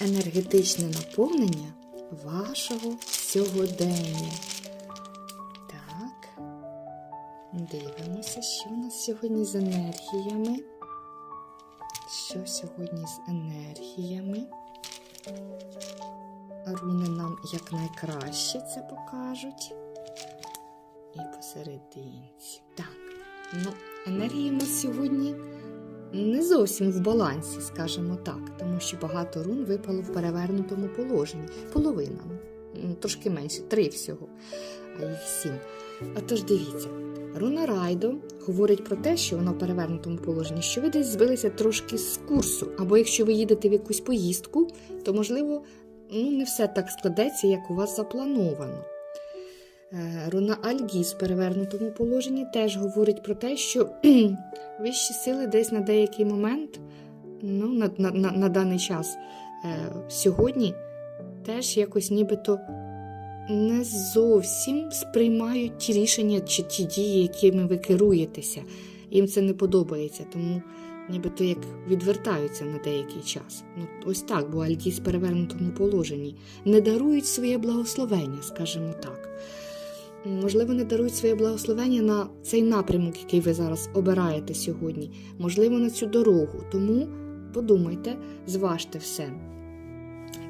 енергетичне наповнення вашого сьогодення. Так, дивимося, що у нас сьогодні з енергіями. Що сьогодні з енергіями? Руни нам якнайкраще це покажуть. І посерединці. Так, ну, енергії у нас сьогодні не зовсім в балансі, скажімо так, тому що багато рун випало в перевернутому положенні. Половина, трошки менше, три всього, а їх сім. Отож, дивіться, руна Райдо говорить про те, що вона в перевернутому положенні, що ви десь збилися трошки з курсу, або якщо ви їдете в якусь поїздку, то можливо ну, не все так складеться, як у вас заплановано. Е, Руна Альгіс в перевернутому положенні теж говорить про те, що вищі сили десь на деякий момент, ну, на, на, на, на даний час, е, сьогодні теж якось нібито не зовсім сприймають ті рішення чи ті дії, якими ви керуєтеся. Їм це не подобається, тому нібито як відвертаються на деякий час. Ну, ось так, бо Альгіс в перевернутому положенні не дарують своє благословення, скажімо так. Можливо, не дарують своє благословення на цей напрямок, який ви зараз обираєте сьогодні, можливо, на цю дорогу. Тому подумайте, зважте все.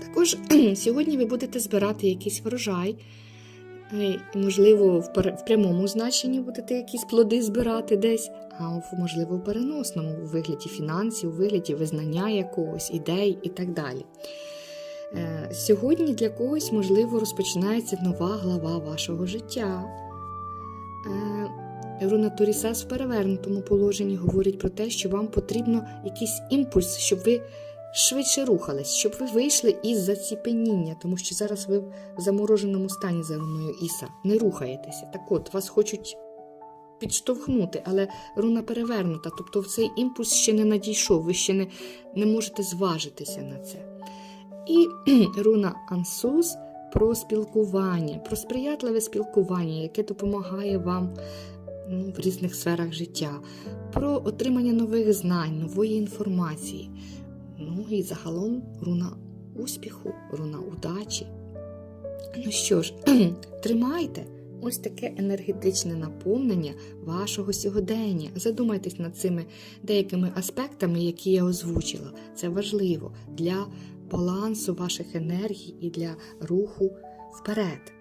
Також сьогодні ви будете збирати якийсь врожай, е, можливо, в прямому значенні будете якісь плоди збирати десь, а можливо, в переносному, у вигляді фінансів, у вигляді визнання якогось, ідей і так далі. Е, Сьогодні для когось, можливо, розпочинається нова глава вашого життя. Е, Руна Торісас в перевернутому положенні говорить про те, що вам потрібно якийсь імпульс, щоб ви швидше рухались, щоб ви вийшли із заціпеніння, тому що зараз ви в замороженому стані за руною Іса, не рухаєтеся. Так от, вас хочуть підштовхнути, але руна перевернута, тобто цей імпульс ще не надійшов, ви ще не, не можете зважитися на це. І руна Ансус про спілкування, про сприятливе спілкування, яке допомагає вам ну, в різних сферах життя, про отримання нових знань, нової інформації. Ну і загалом руна успіху, руна удачі. Ну що ж, тримайте ось таке енергетичне наповнення вашого сьогодення. Задумайтесь над цими деякими аспектами, які я озвучила. Це важливо для балансу ваших енергій і для руху вперед.